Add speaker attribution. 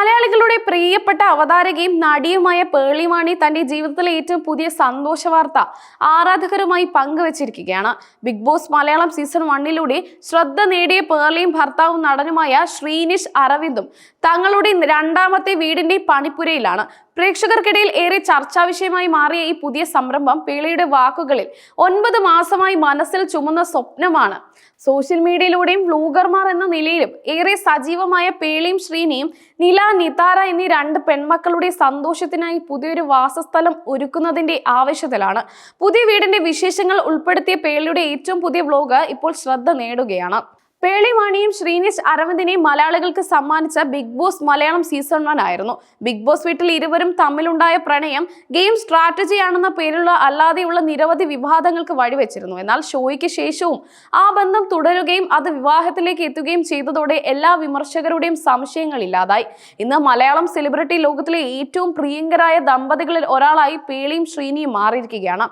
Speaker 1: മലയാളികളുടെ പ്രിയപ്പെട്ട അവതാരകയും നടിയുമായ പേളിമാണി തന്റെ ജീവിതത്തിലെ ഏറ്റവും പുതിയ സന്തോഷ വാർത്ത ആരാധകരുമായി പങ്കുവച്ചിരിക്കുകയാണ്. ബിഗ് ബോസ് മലയാളം സീസൺ വണ്ണിലൂടെ ശ്രദ്ധ നേടിയ പേളിയും ഭർത്താവും നടനുമായ ശ്രീനിഷ് അരവിന്ദും തങ്ങളുടെ രണ്ടാമത്തെ വീടിന്റെ പണിപ്പുരയിലാണ്. പ്രേക്ഷകർക്കിടയിൽ ഏറെ ചർച്ചാ വിഷയമായി മാറിയ ഈ പുതിയ സംരംഭം പേളിയുടെ വാക്കുകളിൽ ഒൻപത് മാസമായി മനസ്സിൽ ചുമന്ന സ്വപ്നമാണ്. സോഷ്യൽ മീഡിയയിലൂടെയും വ്ലൂഗർമാർ എന്ന നിലയിലും ഏറെ സജീവമായ പേളിയും ശ്രീനിയും നില നിതാര എന്നീ രണ്ട് പെൺമക്കളുടെ സന്തോഷത്തിനായി പുതിയൊരു വാസസ്ഥലം ഒരുക്കുന്നതിന്റെ ആവശ്യത്തിലാണ്. പുതിയ വീടിന്റെ വിശേഷങ്ങൾ ഉൾപ്പെടുത്തിയ പേളിയുടെ ഏറ്റവും പുതിയ വ്ലോഗ് ഇപ്പോൾ ശ്രദ്ധ നേടുകയാണ്. പേളിമാണിയും ശ്രീനിഷ് അരവിന്ദിനെയും മലയാളികൾക്ക് സമ്മാനിച്ച Bigg Boss Malayalam season one ആയിരുന്നു. ബിഗ് ബോസ് വീട്ടിൽ ഇരുവരും തമ്മിലുണ്ടായ പ്രണയം ഗെയിം സ്ട്രാറ്റജി ആണെന്ന പേരിലുള്ള അല്ലാതെയുള്ള നിരവധി വിവാദങ്ങൾക്ക് വഴിവെച്ചിരുന്നു. എന്നാൽ ഷോയ്ക്ക് ശേഷവും ആ ബന്ധം തുടരുകയും അത് വിവാഹത്തിലേക്ക് എത്തുകയും ചെയ്തതോടെ എല്ലാ വിമർശകരുടെയും സംശയങ്ങൾ ഇല്ലാതായി. ഇന്ന് മലയാളം സെലിബ്രിറ്റി ലോകത്തിലെ ഏറ്റവും പ്രിയങ്കരായ ദമ്പതികളിൽ ഒരാളായി പേളിയും ശ്രീനിയും മാറിയിരിക്കുകയാണ്.